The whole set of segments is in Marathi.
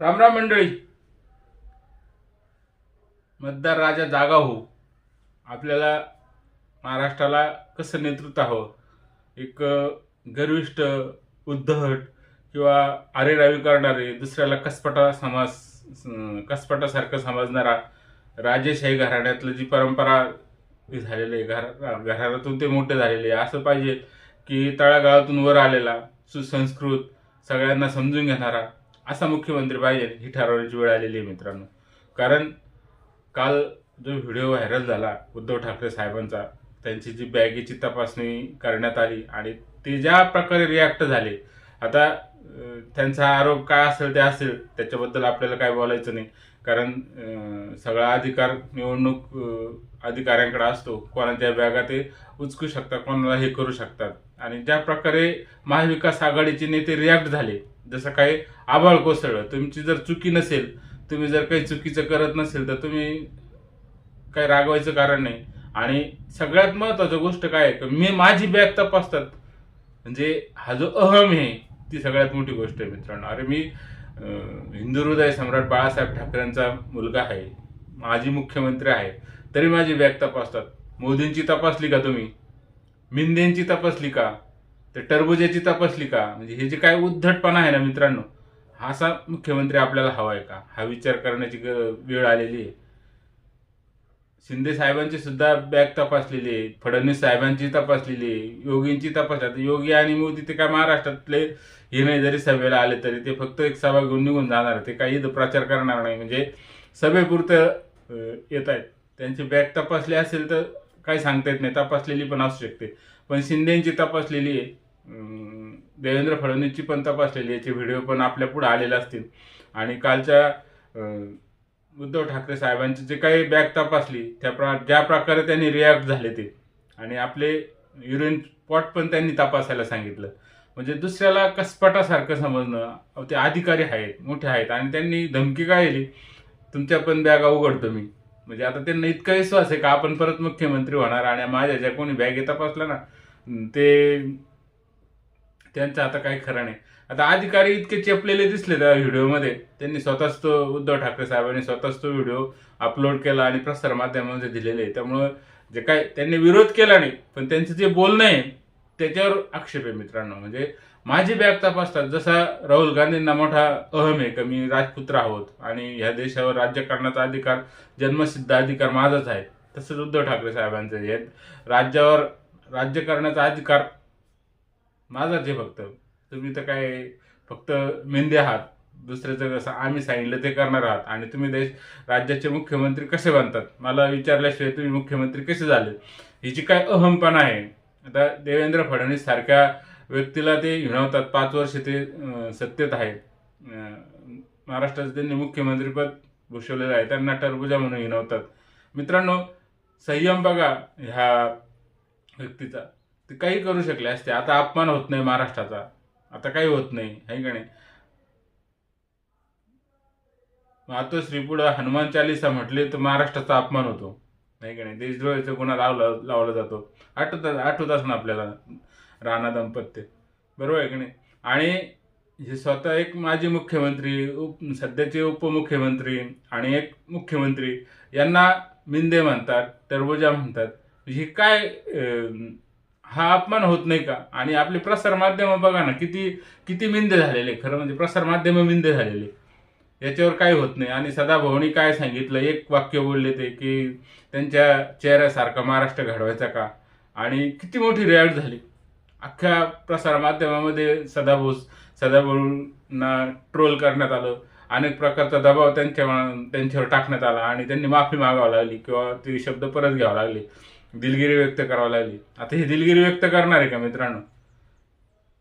रामराम मंडळी. मतदार राजा जागा हो. आपल्याला महाराष्ट्राला कसं नेतृत्व हवं? एक गर्विष्ट गर्विष्ठ उद्धट किंवा आरेरावी करणारे दुसऱ्याला कसपटा समाज कसपटासारखं समजणारा राजेशाही घराण्यातलं जी परंपरा झालेली आहे घरा घराण्यातून ते मोठे झालेले आहे. असं पाहिजे की तळागाळातून वर आलेला सुसंस्कृत सगळ्यांना समजून घेणारा असा मुख्यमंत्री पाहिजे ही ठरवण्याची वेळ आलेली आहे मित्रांनो. कारण काल जो व्हिडिओ व्हायरल झाला उद्धव ठाकरे साहेबांचा त्यांची जी बॅगेची तपासणी करण्यात आली आणि ते ज्या प्रकारे रिॲक्ट झाले आता त्यांचा आरोप काय असेल ते असेल त्याच्याबद्दल आपल्याला काय बोलायचं नाही. कारण सगळा अधिकार निवडणूक अधिकाऱ्यांकडे असतो. कोणाच्या बॅगा ते उचकू शकतात कोणाला हे करू शकतात. आणि ज्या प्रकारे महाविकास आघाडीचे नेते रिॲक्ट झाले जसं काही आभाळ कोसळलं तुमची जर चुकी नसेल तुम्ही जर काही चुकीचं करत नसेल तर तुम्ही काही रागवायचं कारण नाही. आणि सगळ्यात महत्त्वाचं गोष्ट काय आहे की मी माझी बॅग तपासतात. म्हणजे हा जो अहम आहे ती सगळ्यात मोठी गोष्ट आहे मित्रांनो. अरे मी हिंदू हृदय सम्राट बाळासाहेब ठाकरेंचा मुलगा आहे माजी मुख्यमंत्री आहे तरी माझी बॅग तपासतात. मोदींची तपासली का तुम्ही? मिंदेंची तपासली का तर टरबुजाची तपासली का म्हणजे हे जे काय उद्धटपणा आहे ना मित्रांनो हा असा मुख्यमंत्री आपल्याला हवा आहे का? हा विचार करण्याची वेळ आलेली आहे. शिंदे साहेबांची सुद्धा बॅग तपासलेली आहे फडणवीस साहेबांची तपासलेली आहे योगींची तपासली आता योगी आणि मोदी ते काय महाराष्ट्रातले हे नाही जरी सभेला आले तरी ते फक्त एक सभा घेऊन निघून जाणार ते काही इथं प्रचार करणार नाही. म्हणजे सभेपुरतं येत आहेत. त्यांची बॅग तपासली असेल तर काही सांगता येत नाही तपासलेली पण असू शकते. पण शिंदेची तपासलेली आहे. देवेंद्र फडणवीसची पण तपासलेली याचे व्हिडिओ पण आपल्या पुढे आलेले असतील. आणि कालच्या उद्धव ठाकरे साहेबांची जे काही बॅग तपासली त्या प्रा ज्या प्रकारे त्यांनी रिॲक्ट झाले ते. आणि आपले युरिन पॉट पण त्यांनी तपासायला सांगितलं. म्हणजे दुसऱ्याला कसपटासारखं समजणं ते अधिकारी आहेत मोठे आहेत. आणि त्यांनी धमकी काय दिली? तुमच्या पण बॅगा उघडतो मी. म्हणजे आता त्यांना इतका विश्वास आहे का आपण परत मुख्यमंत्री होणार आणि माझ्या ज्या कोणी बॅगे तपासल्या ना ते त्यांचं आता काही खरं नाही. आता अधिकारी इतके चेपलेले दिसले त्या व्हिडिओमध्ये. त्यांनी स्वतःच तो उद्धव ठाकरे साहेबांनी स्वतःच तो व्हिडिओ अपलोड केला आणि प्रसार माध्यमामध्ये दिलेले आहे. त्यामुळं जे काय त्यांनी विरोध केला नाही पण त्यांचं जे बोलणं आहे त्याच्यावर आक्षेप आहे मित्रांनो. म्हणजे माझी बॅग तपासतात. जसा राहुल गांधींना मोठा अहम आहे का मी राजपुत्र आहोत आणि ह्या देशावर राज्य करण्याचा अधिकार जन्मसिद्ध अधिकार माझाच आहे तसंच उद्धव ठाकरे साहेबांचे हे राज्यावर राज्य करण्याचा अधिकार माझाच आहे फक्त. तुम्ही तर काय फक्त मेंदे आहात. दुसऱ्याचं कसं आम्ही सांगितलं ते करणार आहात. आणि तुम्ही देश राज्याचे मुख्यमंत्री कसे बनतात? मला विचारल्याशिवाय तुम्ही मुख्यमंत्री कसे झाले? हिची काय अहमपणा आहे? आता देवेंद्र फडणवीस सारख्या व्यक्तीला ते हिणवतात पाच वर्ष ते सत्तेत आहेत. महाराष्ट्राचं त्यांनी मुख्यमंत्रीपद भूषवलेलं आहे. त्यांना टरबुजा म्हणून हिणवतात मित्रांनो संयम बघा ह्या व्यक्तीचा. ते काही करू शकले असते. आता अपमान होत नाही महाराष्ट्राचा. आता काही होत नाही. आहे का नाही? मातो पुढं हनुमान चालिसा म्हटले तर महाराष्ट्राचा अपमान होतो. नाही का नाही? देशद्रोहाचा गुन्हा लावला लावला जातो. आठवतात आठवत असणार आपल्याला. राणा दाम्पत्य. बरोबर आहे की नाही? आणि हे स्वतः एक माजी मुख्यमंत्री उप सध्याचे उपमुख्यमंत्री आणि एक मुख्यमंत्री यांना मिंदे म्हणतात टरबुजा म्हणतात. हे काय हा अपमान होत नाही का? आणि आपले प्रसारमाध्यमं बघा ना किती किती मिंदे झालेले. खरं म्हणजे प्रसारमाध्यमं मिंदे झालेले. याच्यावर काही होत नाही. आणि सदाभाऊनी काय सांगितलं? एक वाक्य बोलले ते की त्यांच्या चेहऱ्यासारखा महाराष्ट्र घडवायचा का? आणि किती मोठी रिॲक्ट झाली. अख्ख्या प्रसारमाध्यमामध्ये सदाभाऊ सदाभाऊंना ट्रोल करण्यात आलं. अनेक प्रकारचा दबाव त्यांच्या त्यांच्यावर टाकण्यात आला आणि त्यांनी माफी मागावं लागली किंवा ते शब्द परत घ्यावा लागले. दिलगिरी व्यक्त करावी लागली. आता ही दिलगिरी व्यक्त करणार आहे का मित्रांनो?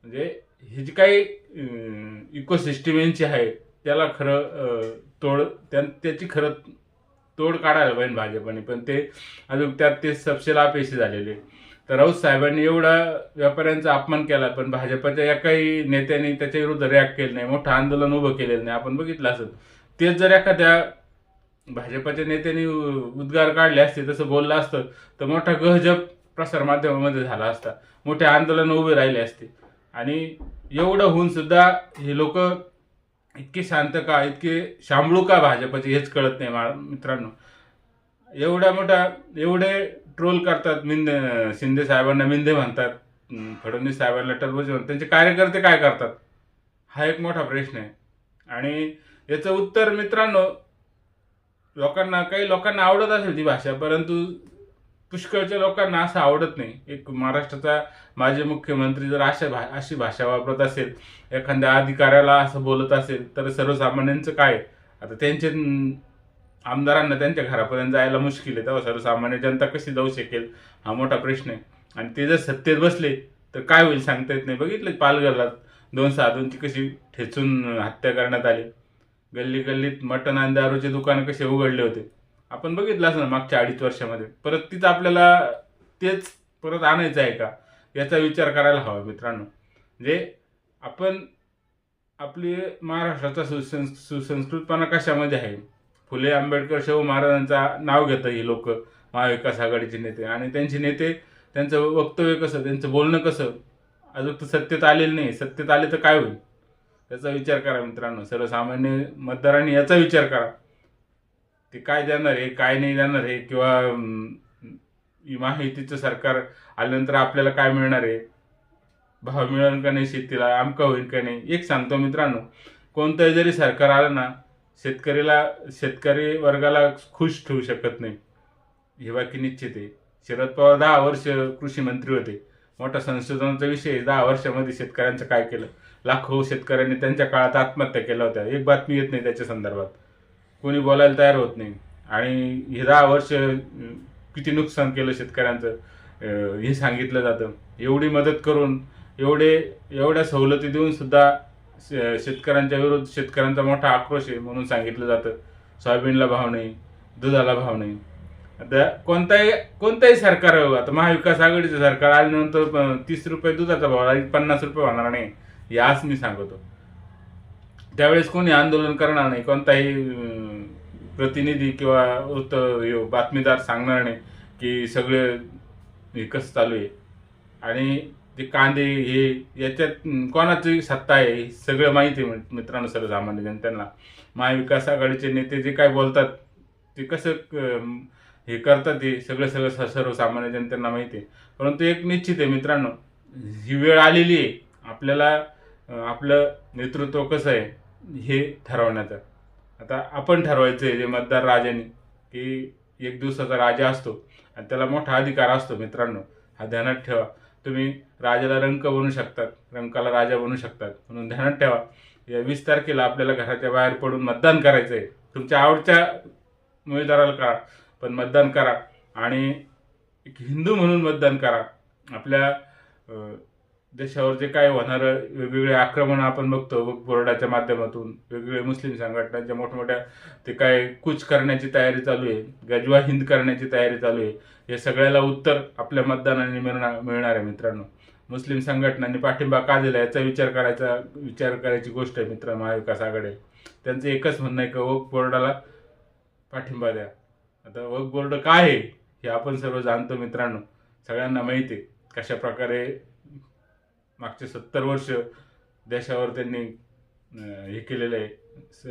म्हणजे ही जी काही इकोसिस्टीम यांची आहे त्याला खरं तोड त्या त्याची खरं तोड काढायला पाहिजे भाजपने. पण ते अजून त्यात ते सपशेल अपयशी झालेले. तर राऊत साहेबांनी एवढा व्यापाऱ्यांचा अपमान केला पण भाजपच्या एकाही नेत्यांनी त्याच्या विरुद्ध रिॲक्ट केलं नाही मोठं आंदोलन उभं केलेलं नाही. आपण बघितलं असं तेच जर एखाद्या भाजपच्या नेत्यांनी उद्गार काढले असते तसं बोललं असतं तर मोठा गहजप प्रसार माध्यमामध्ये झाला असता. मोठे आंदोलन उभे राहिले असते. आणि एवढं होऊन सुद्धा हे लोक इतके शांत का इतके शांबळू का भाजपचे हेच कळत नाही मित्रांनो. एवढ्या मोठा एवढे ट्रोल करतात मिंदे शिंदे साहेबांना मिंदे म्हणतात फडणवीस साहेबांना टरबूज म्हणतात. त्यांचे कार्यकर्ते काय करतात? हा एक मोठा प्रश्न आहे. आणि याचं उत्तर मित्रांनो लोकांना काही लोकांना आवडत असेल ती भाषा परंतु पुष्कळच्या लोकांना असं आवडत नाही. एक महाराष्ट्राचा माजी मुख्यमंत्री जर अशा भा अशी भाषा वापरत असेल एखाद्या अधिकाऱ्याला असं बोलत असेल तर सर्वसामान्यांचं काय? आता त्यांचे आमदारांना त्यांच्या घरापर्यंत जायला मुश्किल आहे. तेव्हा सर्वसामान्य जनता कशी जाऊ शकेल? हा मोठा प्रश्न आहे. आणि ते जर सत्तेत बसले तर काय होईल सांगता येत नाही. बघितलं पालघरला दोन साधूंची कशी ठेचून हत्या करण्यात आली. गल्ली गल्लीत मटण आणि दारूचे दुकानं कसे उघडले होते. आपण बघितलं असं मागच्या अडीच वर्षामध्ये. परत तिथं आपल्याला तेच परत आणायचं आहे का? याचा विचार करायला हवा मित्रांनो. म्हणजे आपण आपली महाराष्ट्राचा सुसंस् सुसंस्कृतपणा कशामध्ये आहे? फुले आंबेडकर शाहू महाराजांचा नाव घेतं ही लोक महाविकास आघाडीचे नेते. आणि त्यांचे नेते त्यांचं वक्तव्य कसं त्यांचं बोलणं कसं? अजून तर सत्तेत आलेलं नाही. सत्तेत आले तर काय होईल? त्याचा विचार करा मित्रांनो. सर्वसामान्य मतदारांनी याचा विचार करा. ते काय देणार आहे काय नाही देणार आहे किंवा माहितीचं सरकार आल्यानंतर आपल्याला काय मिळणार आहे? भाव मिळेल का नाही शेतीला? आमका होईल का नाही? एक सांगतो मित्रांनो. कोणतंही जरी सरकार आलं ना शेतकरीला शेतकरी वर्गाला खुश ठेवू शकत नाही. हे बाकी निश्चित आहे. शरद पवार दहा वर्ष कृषी मंत्री होते. मोठा संशोधनाचा विषय दहा वर्षामध्ये शेतकऱ्यांचं काय केलं? लाखो शेतकऱ्यांनी त्यांच्या काळात आत्महत्या केल्या होत्या. एक बातमी येत नाही त्याच्या संदर्भात. कोणी बोलायला तयार होत नाही. आणि हे दहा वर्ष किती नुकसान केलं शेतकऱ्यांचं हे सांगितलं जातं. एवढी मदत करून एवढे एवढ्या सवलती देऊन सुद्धा शेतकऱ्यांच्या विरोध शेतकऱ्यांचा मोठा आक्रोश आहे म्हणून सांगितलं जातं. सोयाबीनला भाव नाही दुधाला भाव नाही. आता कोणताही कोणताही सरकार आता महाविकास आघाडीचं सरकार आल्यानंतर तीस रुपये दुधाचा भाव आणि पन्नास रुपये होणार नाही याच मी सांगतो. त्यावेळेस कोणी आंदोलन करणार नाही कोणताही प्रतिनिधी किंवा वृत्त बातमीदार सांगणार नाही की सगळे हे कसं चालू आहे. आणि जे कांदे हे याच्यात कोणाची सत्ता आहे हे सगळं माहिती आहे मित- मित्रांनो सर्वसामान्य जनतेला. महाविकास आघाडीचे नेते जे काय बोलतात ते कसं हे करतात ते सगळं सगळं स- सर्वसामान्य जनतेला माहिती आहे. परंतु एक निश्चित आहे मित्रांनो ही वेळ आलेली आहे आपल्याला आपलं नेतृत्व कसं आहे हे ठरवण्याचं. आता आपण ठरवायचं आहे जे मतदार राजाने की एक दिवसाचा राजा असतो आणि त्याला मोठा अधिकार असतो मित्रांनो हा ध्यानात ठेवा. तुम्ही राजाला रंक बनू शकतात रंकाला राजा बनू शकतात. म्हणून ध्यानात ठेवा. या वीस तारखेला आपल्याला घराच्या बाहेर पडून मतदान करायचं आहे तुमच्या आवडच्या उमेदवाराला करा पण मतदान करा. आणि एक हिंदू म्हणून मतदान करा. आपल्या देशावर जे काय होणारं वेगवेगळे आक्रमण आपण बघतो बोर्डाच्या माध्यमातून वेगवेगळे मुस्लिम संघटनांच्या मोठमोठ्या ते काय कूच करण्याची तयारी चालू आहे गजवा हिंद करण्याची तयारी चालू आहे हे सगळ्याला उत्तर आपल्या मतदानाने मिळणार मिळणार आहे मित्रांनो. मुस्लिम संघटनांनी पाठिंबा का दिला याचा विचार करायचा विचार करायची गोष्ट आहे मित्र महाविकास आघाडी. त्यांचं एकच म्हणणं आहे की वक बोर्डाला पाठिंबा द्या. आता वक बोर्ड काय आहे हे आपण सर्व जाणतो मित्रांनो. सगळ्यांना माहिती आहे कशा प्रकारे मागचे सत्तर वर्ष देशावर त्यांनी हे केलेलं आहे स-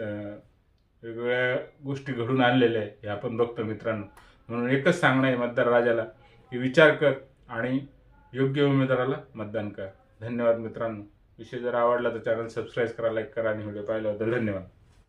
वेगवेगळ्या गोष्टी घडून आणलेल्या आहे हे आपण बघतो मित्रांनो. म्हणून एकच सांगणं आहे मतदार राजाला की विचार कर आणि योग्य उमेदवाराला मतदान कर. धन्यवाद मित्रांनो. विषय जर आवडला तर चॅनल सबस्क्राईब करा लाईक करा आणि व्हिडिओ पाहिल्याबद्दल धन्यवाद.